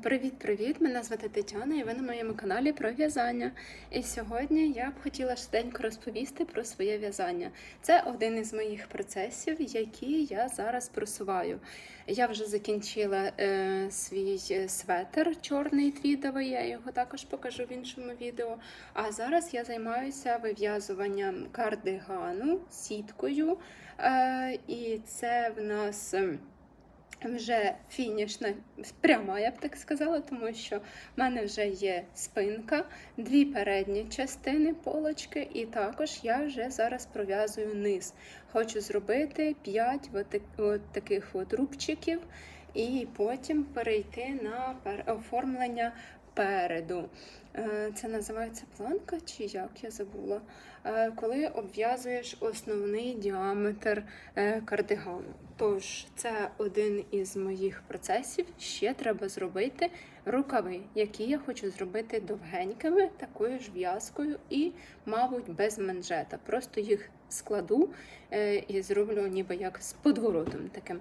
Привіт-привіт! Мене звати Тетяна і ви на моєму каналі про в'язання. І сьогодні я б хотіла швиденько розповісти про своє в'язання. Це один із моїх процесів, які я зараз просуваю. Я вже закінчила е, свій е, светр чорний твідовий, я його також покажу в іншому відео. А зараз я займаюся вив'язуванням кардигану сіткою. Е, і це в нас. Вже фінішна пряма, я б так сказала, тому що в мене вже є спинка, дві передні частини полочки, і також я вже зараз пров'язую низ. Хочу зробити 5 от, от таких от рубчиків, і потім перейти на оформлення переду. Е, Це називається планка, чи як я забула. Е, Коли обв'язуєш основний діаметр е, кардигану. Тож це один із моїх процесів. Ще треба зробити рукави, які я хочу зробити довгенькими, такою ж в'язкою і, мабуть, без манжета. Просто їх складу е, і зроблю ніби як з подворотом таким.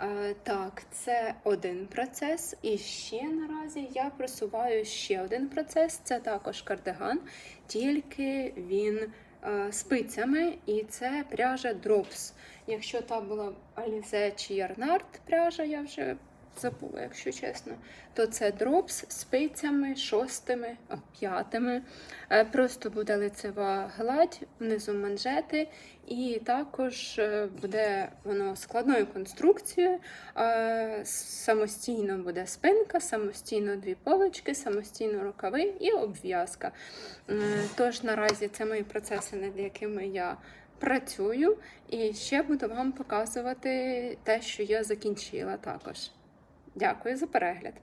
Е, Так, це один процес. І ще наразі я просуваю ще один процес. Це також кардиган, тільки він е, спицями, і це пряжа Drops. Якщо та була Alize чи Ярнард пряжа, я вже забула, якщо чесно, то це з спицями шостими, п'ятими. Е, Просто буде лицева гладь, внизу манжети, і також е, буде воно складною конструкцією. Е, Самостійно буде спинка, самостійно дві полочки, самостійно рукави і обв'язка. Тож наразі це мої процеси, над якими я працюю, і ще буду вам показувати те, що я закінчила також. Дякую за перегляд.